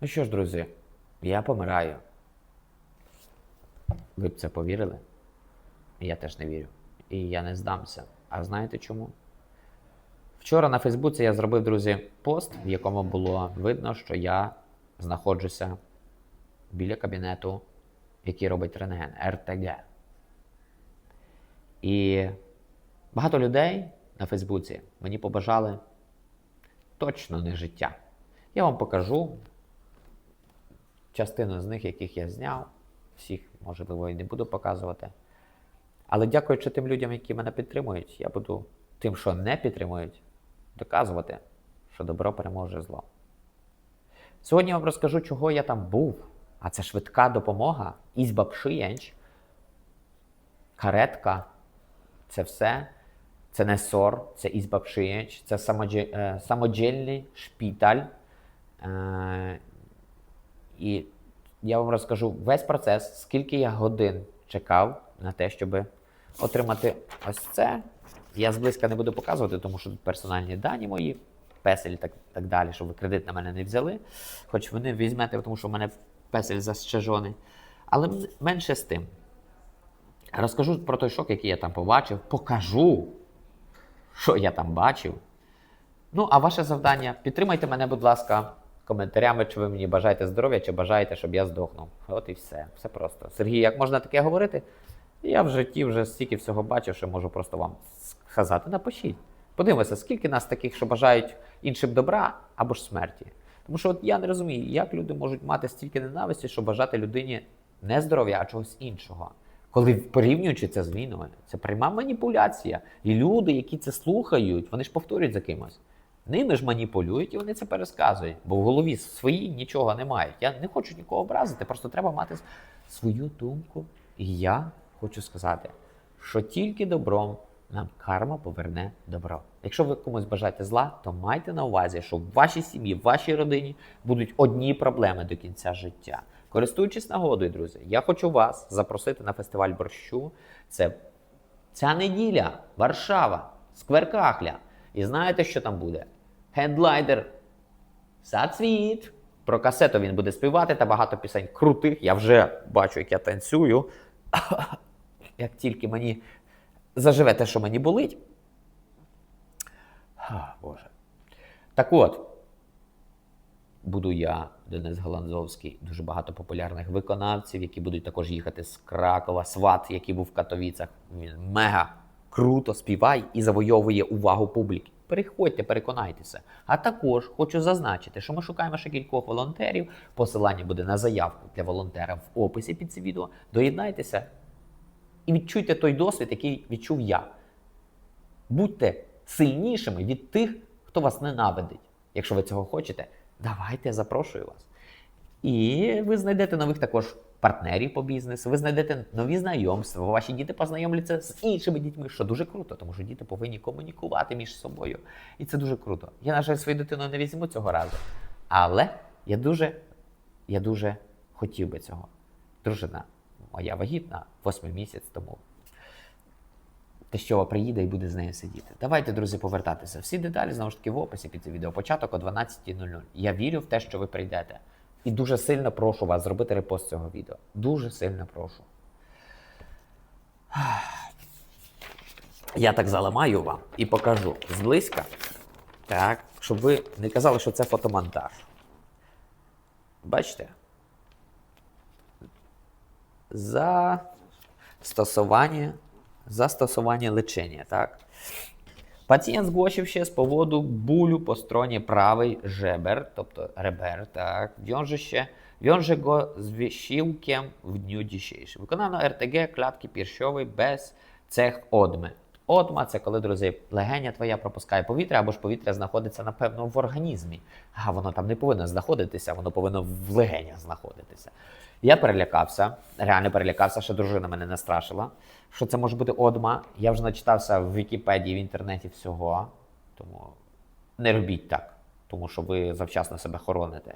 Ну що ж, друзі, я помираю. Ви б це повірили? Я теж не вірю. І я не здамся. А знаєте чому? Вчора на Фейсбуці я зробив, друзі, пост, в якому було видно, що я знаходжуся біля кабінету, який робить рентген, РТГ. І багато людей на Фейсбуці мені побажали точно не життя. Я вам покажу частину з них, яких я зняв. Всіх, можливо, і не буду показувати. Але дякуючи тим людям, які мене підтримують, я буду тим, що не підтримують, доказувати, що добро переможе зло. Сьогодні я вам розкажу, чого я там був. А це швидка допомога, ізба пшиянч, каретка. Це все. Це не сор, це ізба пшиянч, це е, самодільний шпіталь. І я вам розкажу весь процес, скільки я годин чекав на те, щоб отримати ось це. Я зблизька не буду показувати, тому що тут персональні дані мої, песель і так, так далі, щоб ви кредит на мене не взяли. Хоч ви не візьмете, тому що в мене песель защажений. Але менше з тим. Розкажу про той шок, який я там побачив, покажу, що я там бачив. Ну, а ваше завдання підтримайте мене, будь ласка, коментарями, чи ви мені бажаєте здоров'я, чи бажаєте, щоб я здохнув. От і все. Все просто. Сергій, як можна таке говорити? Я в житті вже стільки всього бачив, що можу просто вам сказати. Напишіть. Подивимося, скільки нас таких, що бажають іншим добра або ж смерті. Тому що от я не розумію, як люди можуть мати стільки ненависті, що бажати людині не здоров'я, а чогось іншого. Коли порівнюючи це з війною, це пряма маніпуляція. І люди, які це слухають, вони ж повторюють за кимось. Ними ж маніпулюють і вони це пересказують, бо в голові свої нічого не мають. Я не хочу нікого образити, просто треба мати свою думку. І я хочу сказати, що тільки добром нам карма поверне добро. Якщо ви комусь бажаєте зла, то майте на увазі, що в вашій сім'ї, в вашій родині будуть одні проблеми до кінця життя. Користуючись нагодою, друзі, я хочу вас запросити на фестиваль борщу. Це Ця неділя, Варшава, Сквер Кахля. І знаєте, що там буде? Хендлайдер Сацвіт. Про касету він буде співати та багато пісень крутих. Я вже бачу, як я танцюю. Як тільки мені заживе те, що мені болить. А, Боже. Так от, буду я, Денис Галанзовський, дуже багато популярних виконавців, які будуть також їхати з Кракова, Сват, який був в Катовіцах. Він мега круто співає і завойовує увагу публіки. Переходьте, переконайтеся. А також хочу зазначити, що ми шукаємо ще кількох волонтерів. Посилання буде на заявку для волонтера в описі під це відео. Доєднайтеся і відчуйте той досвід, який відчув я. Будьте сильнішими від тих, хто вас ненавидить. Якщо ви цього хочете, давайте я запрошую вас. І ви знайдете нових також партнерів по бізнесу, ви знайдете нові знайомства, ваші діти познайомляться з іншими дітьми, що дуже круто, тому що діти повинні комунікувати між собою. І це дуже круто. Я, на жаль, свою дитину не візьму цього разу. Але я дуже, я дуже хотів би цього. Дружина моя вагітна, восьмий місяць тому. Тещова приїде і буде з нею сидіти. Давайте, друзі, повертатися. Всі деталі знову ж таки в описі під це відео. Початок о 12.00. Я вірю в те, що ви прийдете. І дуже сильно прошу вас зробити репост цього відео. Дуже сильно прошу. Я так заламаю вам і покажу зблизька, так, щоб ви не казали, що це фотомонтаж. Бачите? За Застосування, застосування лечення, так? Пацієнт згощив ще з поводу булю по стороні правий жебер, тобто ребер, так, wiąże się, wiąże go z wysiłkiem w dniu. Виконано РТГ клятки піршової без цех одми. Одма це коли, друзі, легеня твоя пропускає повітря, або ж повітря знаходиться, напевно, в організмі. А воно там не повинно знаходитися, воно повинно в легенях знаходитися. Я перелякався, реально перелякався, що дружина мене не страшила. Що це може бути одма. Я вже начитався в Вікіпедії, в інтернеті всього. Тому не робіть так, тому що ви завчасно себе хороните.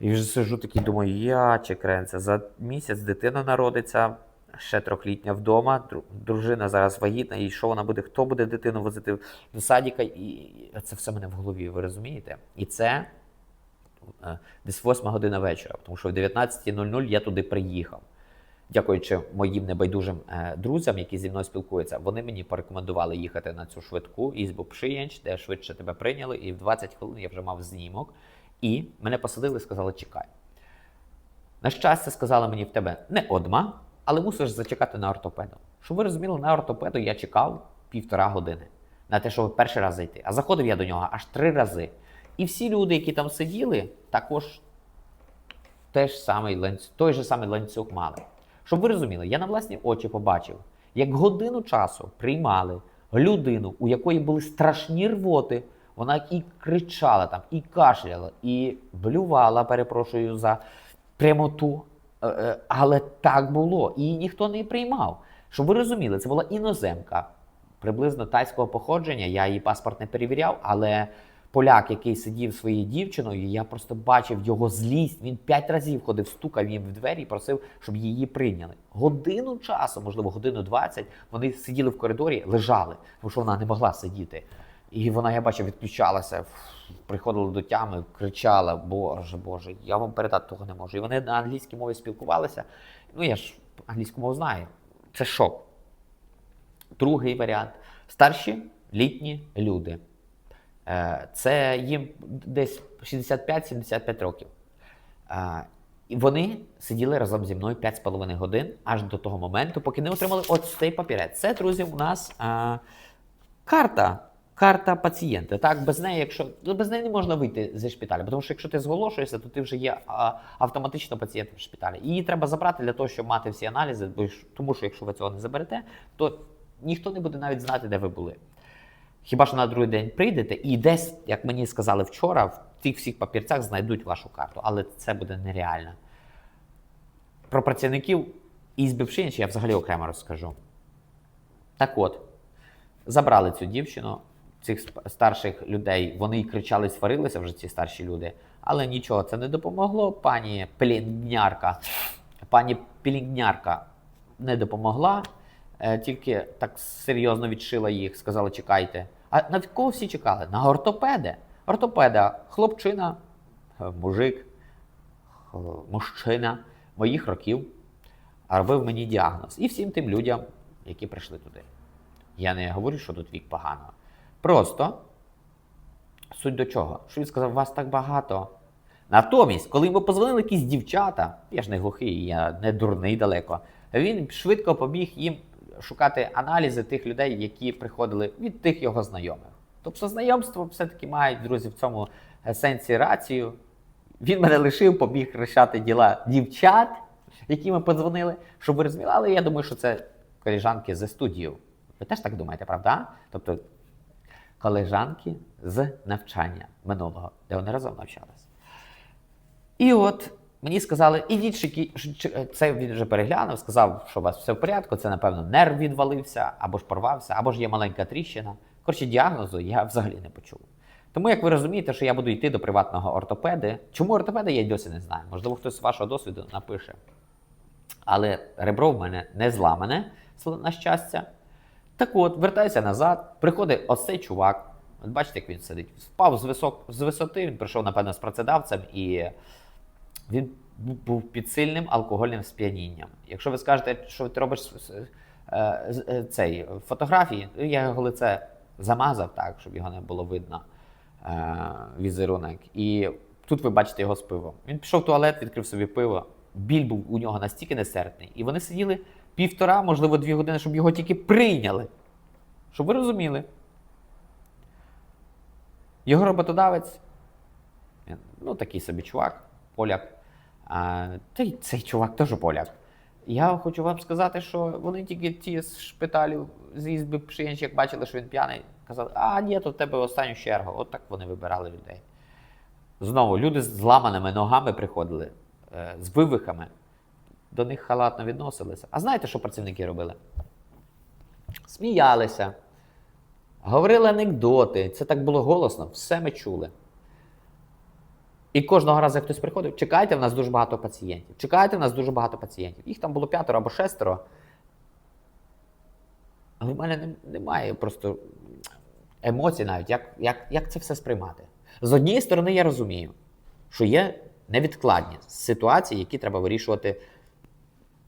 І вже сижу такий, думаю, я чекренце, за місяць дитина народиться, ще трьохлітня вдома, дружина зараз вагітна, і що вона буде, хто буде дитину возити до садіка, і це все мене в голові, ви розумієте? І це десь 8 година вечора, тому що в 19.00 я туди приїхав. Дякуючи моїм небайдужим е, друзям, які зі мною спілкуються, вони мені порекомендували їхати на цю швидку ізбу Пшиянч, де швидше тебе прийняли, і в 20 хвилин я вже мав знімок. І мене посадили і сказали, чекай. На щастя, сказали мені в тебе не одма, але мусиш зачекати на ортопеду. Щоб ви розуміли, на ортопеду я чекав півтора години на те, щоб перший раз зайти. А заходив я до нього аж три рази. І всі люди, які там сиділи, також теж самий ланцюг, той же самий ланцюг мали. Щоб ви розуміли, я на власні очі побачив, як годину часу приймали людину, у якої були страшні рвоти. Вона і кричала там, і кашляла, і блювала, перепрошую за прямоту. Е, е, Але так було. І ніхто не приймав. Щоб ви розуміли, це була іноземка приблизно тайського походження. Я її паспорт не перевіряв, але поляк, який сидів своєю дівчиною, я просто бачив його злість. Він п'ять разів ходив, стукав їм в двері і просив, щоб її прийняли. Годину часу, можливо, годину двадцять, вони сиділи в коридорі, лежали, тому що вона не могла сидіти. І вона, я бачив, відключалася, приходила до тями, кричала: Боже, Боже, я вам передати того не можу. І вони на англійській мові спілкувалися. Ну, я ж англійську мову знаю. Це шок. Другий варіант старші літні люди. Е, Це їм десь 65-75 років. Е, І вони сиділи разом зі мною 5,5 годин аж до того моменту, поки не отримали ось цей папірець. Це, друзі, у нас е, карта. Карта пацієнта. Так, без неї, якщо ну, без неї не можна вийти зі шпиталю, тому що якщо ти зголошуєшся, то ти вже є а, автоматично пацієнтом в шпиталі. Її треба забрати для того, щоб мати всі аналізи, тому що якщо ви цього не заберете, то ніхто не буде навіть знати, де ви були. Хіба що на другий день прийдете і десь, як мені сказали вчора, в тих всіх папірцях знайдуть вашу карту, але це буде нереально. Про працівників ізби Пшинич я взагалі окремо розкажу. Так от, забрали цю дівчину, цих старших людей, вони й кричали, сварилися вже ці старші люди, але нічого це не допомогло. Пані Пелінгнярка, пані Пелінгнярка не допомогла, тільки так серйозно відшила їх, сказала, чекайте. А на кого всі чекали? На ортопеди. Ортопеда, хлопчина, е, мужик, е, мужчина моїх років робив мені діагноз. І всім тим людям, які прийшли туди. Я не говорю, що тут вік погано. Просто суть до чого? Що він сказав, вас так багато. Натомість, коли йому позвонили якісь дівчата, я ж не глухий, я не дурний далеко, він швидко побіг їм шукати аналізи тих людей, які приходили від тих його знайомих. Тобто знайомство все-таки мають, друзі, в цьому сенсі рацію. Він мене лишив, побіг рішати діла дівчат, які ми подзвонили, щоб ви розуміли. Я думаю, що це коліжанки з студію. Ви теж так думаєте, правда? Тобто колежанки з навчання минулого, де вони разом навчалися. І от мені сказали, ідіть шики, це він вже переглянув, сказав, що у вас все в порядку, це, напевно, нерв відвалився, або ж порвався, або ж є маленька тріщина. Коротше, діагнозу я взагалі не почув. Тому, як ви розумієте, що я буду йти до приватного ортопеди. Чому ортопеди, я досі не знаю. Можливо, хтось з вашого досвіду напише. Але ребро в мене не зламане, на щастя. Так от, вертаюся назад, приходить ось цей чувак. От бачите, як він сидить. Впав з, висок, з висоти, він прийшов, напевно, з працедавцем, і він був під сильним алкогольним сп'янінням. Якщо ви скажете, що ти робиш е, е, цей, фотографії, ну, я його лице замазав так, щоб його не було видно е, візерунок. І тут ви бачите його з пивом. Він пішов в туалет, відкрив собі пиво. Біль був у нього настільки нестерпний. І вони сиділи півтора, можливо, дві години, щоб його тільки прийняли. Щоб ви розуміли. Його роботодавець, ну такий собі чувак, поляк. А, та й цей чувак теж поляк. Я хочу вам сказати, що вони тільки ті з шпиталю з приїжджі, як бачили, що він п'яний, казали, а ні, то в тебе останню чергу. От так вони вибирали людей. Знову люди з зламаними ногами приходили, е, з вивихами. До них халатно відносилися. А знаєте, що працівники робили? Сміялися, говорили анекдоти. Це так було голосно, все ми чули. І кожного разу, як хтось приходив, чекайте, в нас дуже багато пацієнтів. Чекайте, в нас дуже багато пацієнтів. Їх там було п'ятеро або шестеро. Але в мене немає просто емоцій навіть, як, як, як це все сприймати. З однієї сторони, я розумію, що є невідкладні ситуації, які треба вирішувати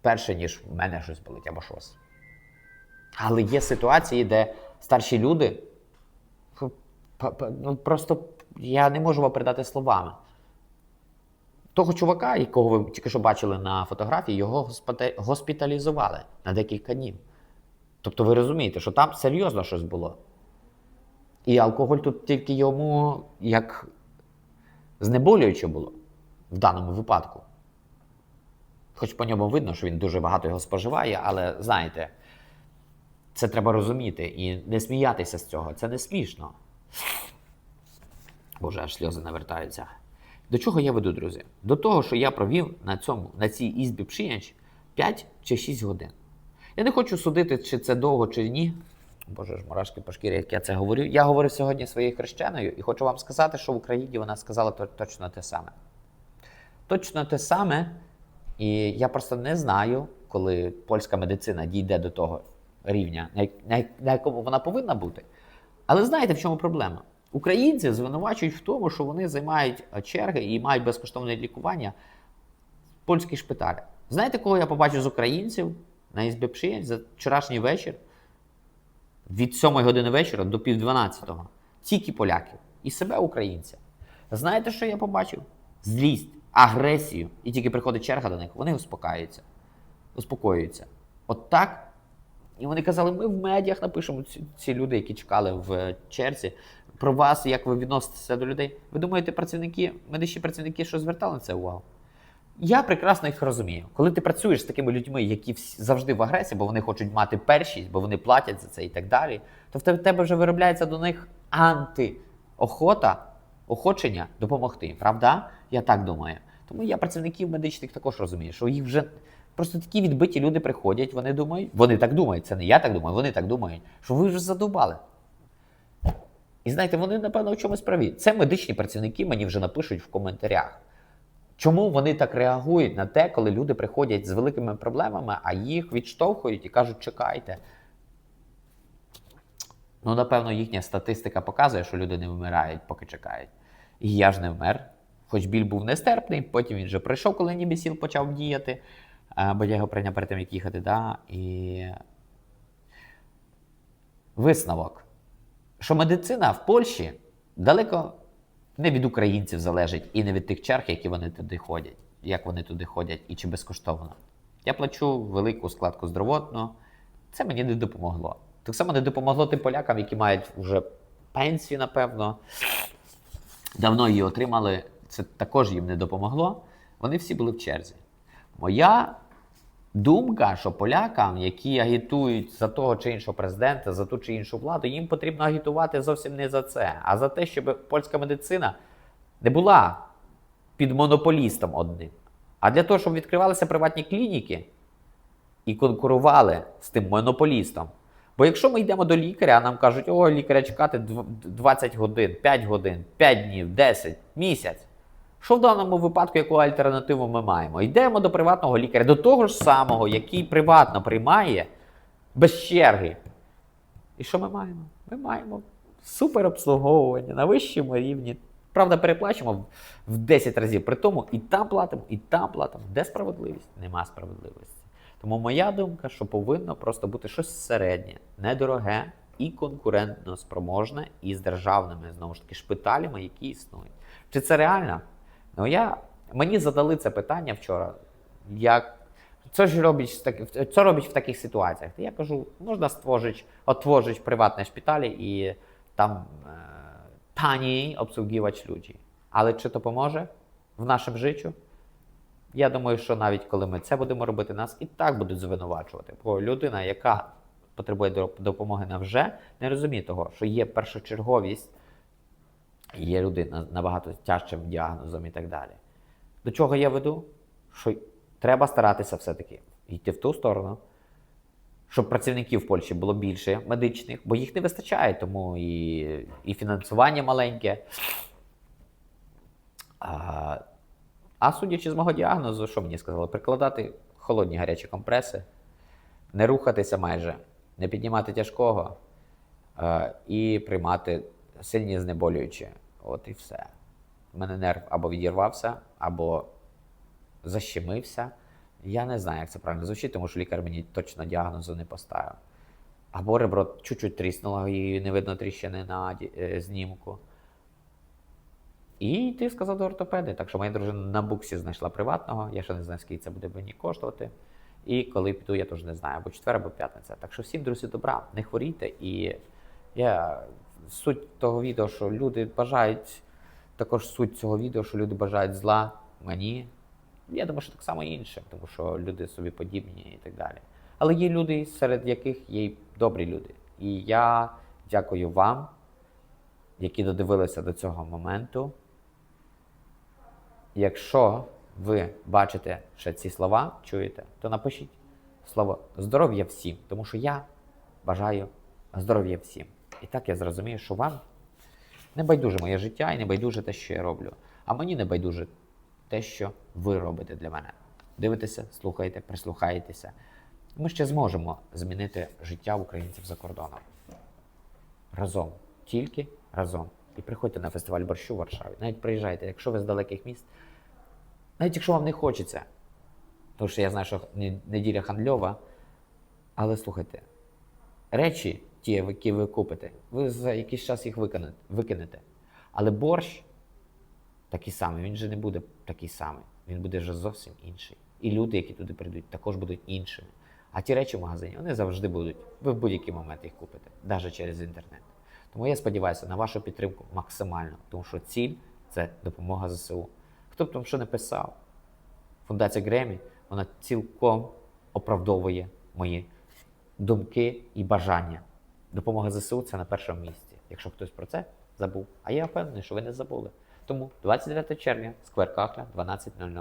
перше, ніж в мене щось болить або щось. Але є ситуації, де старші люди п- ну, просто я не можу вам передати словами. Того чувака, якого ви тільки що бачили на фотографії, його госпіталізували на декілька днів. Тобто ви розумієте, що там серйозно щось було. І алкоголь тут тільки йому як знеболююче було в даному випадку. Хоч по ньому видно, що він дуже багато його споживає, але знаєте, це треба розуміти і не сміятися з цього. Це не смішно. Боже, аж сльози навертаються. До чого я веду, друзі? До того, що я провів на цьому, на цій ізбі Пшияч 5 чи 6 годин. Я не хочу судити, чи це довго, чи ні. Боже ж, мурашки по шкірі, як я це говорю. Я говорив сьогодні своєю хрещеною і хочу вам сказати, що в Україні вона сказала точно те саме. Точно те саме. І я просто не знаю, коли польська медицина дійде до того рівня, на якому вона повинна бути. Але знаєте, в чому проблема? Українці звинувачують в тому, що вони займають е, черги і мають безкоштовне лікування в польських шпиталях. Знаєте, кого я побачив з українців на СБ за вчорашній вечір? Від 7 години вечора до пів 12. Тільки поляків і себе українця. Знаєте, що я побачив? Злість, агресію. І тільки приходить черга до них, вони успокаюються. Успокоюються. От так. І вони казали, ми в медіях напишемо ці, ці люди, які чекали в черзі, про вас, як ви відноситеся до людей. Ви думаєте, працівники, медичні працівники, що звертали на це увагу? Я прекрасно їх розумію. Коли ти працюєш з такими людьми, які завжди в агресії, бо вони хочуть мати першість, бо вони платять за це і так далі, то в тебе- вже виробляється до них антиохота, охочення допомогти. Правда? Я так думаю. Тому я працівників медичних також розумію, що їх вже просто такі відбиті люди приходять, вони думають, вони так думають, це не я так думаю, вони так думають, що ви вже задовбали. І знаєте, вони, напевно, в чомусь праві. Це медичні працівники мені вже напишуть в коментарях. Чому вони так реагують на те, коли люди приходять з великими проблемами, а їх відштовхують і кажуть, чекайте. Ну, напевно, їхня статистика показує, що люди не вмирають, поки чекають. І я ж не вмер. Хоч біль був нестерпний, потім він вже прийшов, коли нібісіл почав діяти, бо я його прийняв перед тим, як їхати. Да? І висновок, що медицина в Польщі далеко не від українців залежить і не від тих черг, які вони туди ходять, як вони туди ходять і чи безкоштовно. Я плачу велику складку здоровотну, це мені не допомогло. Так само не допомогло тим полякам, які мають вже пенсію, напевно, давно її отримали. Це також їм не допомогло. Вони всі були в черзі. Моя думка, що полякам, які агітують за того чи іншого президента, за ту чи іншу владу, їм потрібно агітувати зовсім не за це, а за те, щоб польська медицина не була під монополістом одним. А для того, щоб відкривалися приватні клініки і конкурували з тим монополістом. Бо якщо ми йдемо до лікаря, а нам кажуть, о, лікаря чекати 20 годин, 5 годин, 5 днів, 10, місяць. Що в даному випадку, яку альтернативу ми маємо? Йдемо до приватного лікаря, до того ж самого, який приватно приймає без черги. І що ми маємо? Ми маємо суперобслуговування на вищому рівні. Правда, переплачуємо в- в 10 разів. При тому і там платимо, і там платимо. Де справедливість? Нема справедливості. Тому моя думка, що повинно просто бути щось середнє, недороге і конкурентно спроможне із державними знову ж таки шпиталями, які існують. Чи це реально? Ну я мені задали це питання вчора. Як co ж co robić w takich sytuacjach? To ja кажу, można stworzyć, otworzyć prywatne szpitale i tam e, taniej obsługiwać ludzi. Але чи то поможе в нашому життю? Я думаю, що навіть коли ми це будемо робити, нас і так будуть звинувачувати. Бо людина, яка потребує до- допомоги навже, не розуміє того, що є першочерговість, є людина з набагато тяжчим діагнозом і так далі. До чого я веду? Що треба старатися все-таки йти в ту сторону, щоб працівників в Польщі було більше медичних, бо їх не вистачає, тому і, і фінансування маленьке. А, а судячи з мого діагнозу, що мені сказали? Прикладати холодні гарячі компреси, не рухатися майже, не піднімати тяжкого е, і приймати сильні знеболюючі. От і все. в мене нерв або відірвався, або защемився. Я не знаю, як це правильно звучить, тому що лікар мені точно діагнозу не поставив. Або ребро чуть-чуть тріснуло і не видно тріщини на е, знімку. І ти сказав до ортопеди. Так що моя дружина на буксі знайшла приватного. Я ще не знаю, скільки це буде мені коштувати. І коли піду, я теж не знаю, або четвер, або п'ятниця. Так що всім, друзі, добра, не хворійте. І я суть того відео, що люди бажають, також суть цього відео, що люди бажають зла мені. Я думаю, що так само і іншим, тому що люди собі подібні і так далі. Але є люди, серед яких є й добрі люди. І я дякую вам, які додивилися до цього моменту. Якщо ви бачите ще ці слова, чуєте, то напишіть слово здоров'я всім, тому що я бажаю здоров'я всім. І так я зрозумію, що вам не байдуже моє життя і не байдуже те, що я роблю. А мені не байдуже те, що ви робите для мене. Дивитеся, слухаєте, прислухаєтеся. Ми ще зможемо змінити життя українців за кордоном. Разом, тільки разом. І приходьте на фестиваль борщу в Варшаві. Навіть приїжджайте, якщо ви з далеких міст, навіть якщо вам не хочеться, тому що я знаю, що неділя хандльова, але слухайте, речі, ті, які ви купите, ви за якийсь час їх викинете. Але борщ такий самий, він же не буде такий самий, він буде вже зовсім інший. І люди, які туди прийдуть, також будуть іншими. А ті речі в магазині вони завжди будуть. Ви в будь-який момент їх купите, навіть через інтернет. Тому я сподіваюся на вашу підтримку максимально, тому що ціль це допомога ЗСУ. Хто б там що не писав, фундація Гремі, вона цілком оправдовує мої думки і бажання. Допомога ЗСУ це на першому місці. Якщо хтось про це забув. А я впевнений, що ви не забули. Тому 29 червня, сквер Кахля, 12.00.